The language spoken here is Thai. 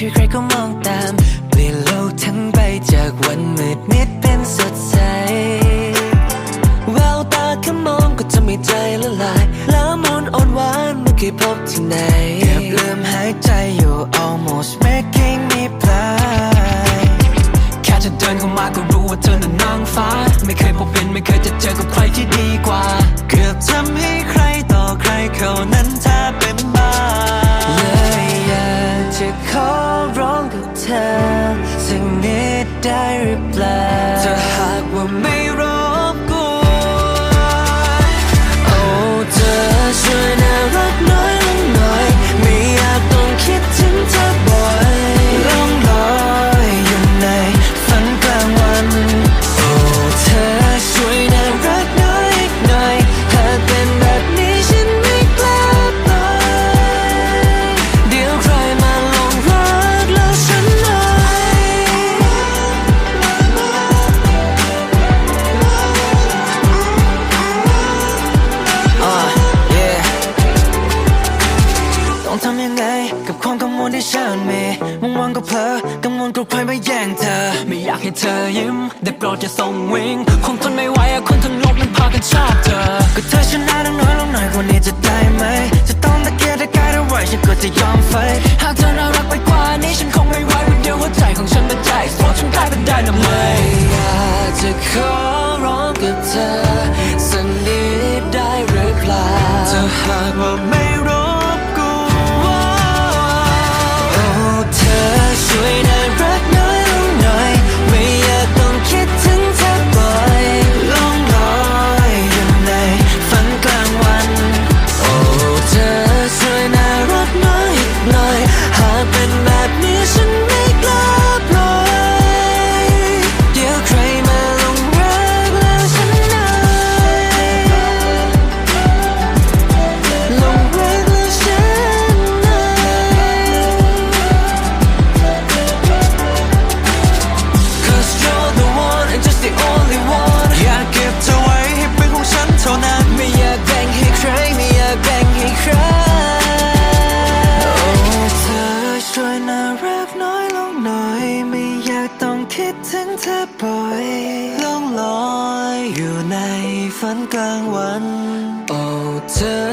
ใครๆก็มองตาม เปลี่ยนโลกทั้งใบจากวันมืดมิดเป็นสดใส แววตาแค่มองก็ทำให้ใจละลายล้วมนอ่อนหวานเมื่อกี้พบที่ไหนเก็บลืมหายใจอยู่ almost making me blind แค่จะเดินเข้ามาก็รู้ว่าเธอนั้นนางฟ้า ไม่เคยพบเห็นไม่เคยจะ black ่เชิญมีมองวังก็เพลอกังวลกลัวใครมาแย่งเธอ ไม่อยากให้เธอยิ้ม ได้โปรดจะส่งวิงคงทนไม่ไหวอะคนทั้งโลกมันพากันใช้ โอ้เธอช่วยน่ารักน้อยลงหน่อย ไม่อยากต้องคิดถึงเธอบ่ล่องลอยอยู่ในฝันกลางวัน โอ้เธอ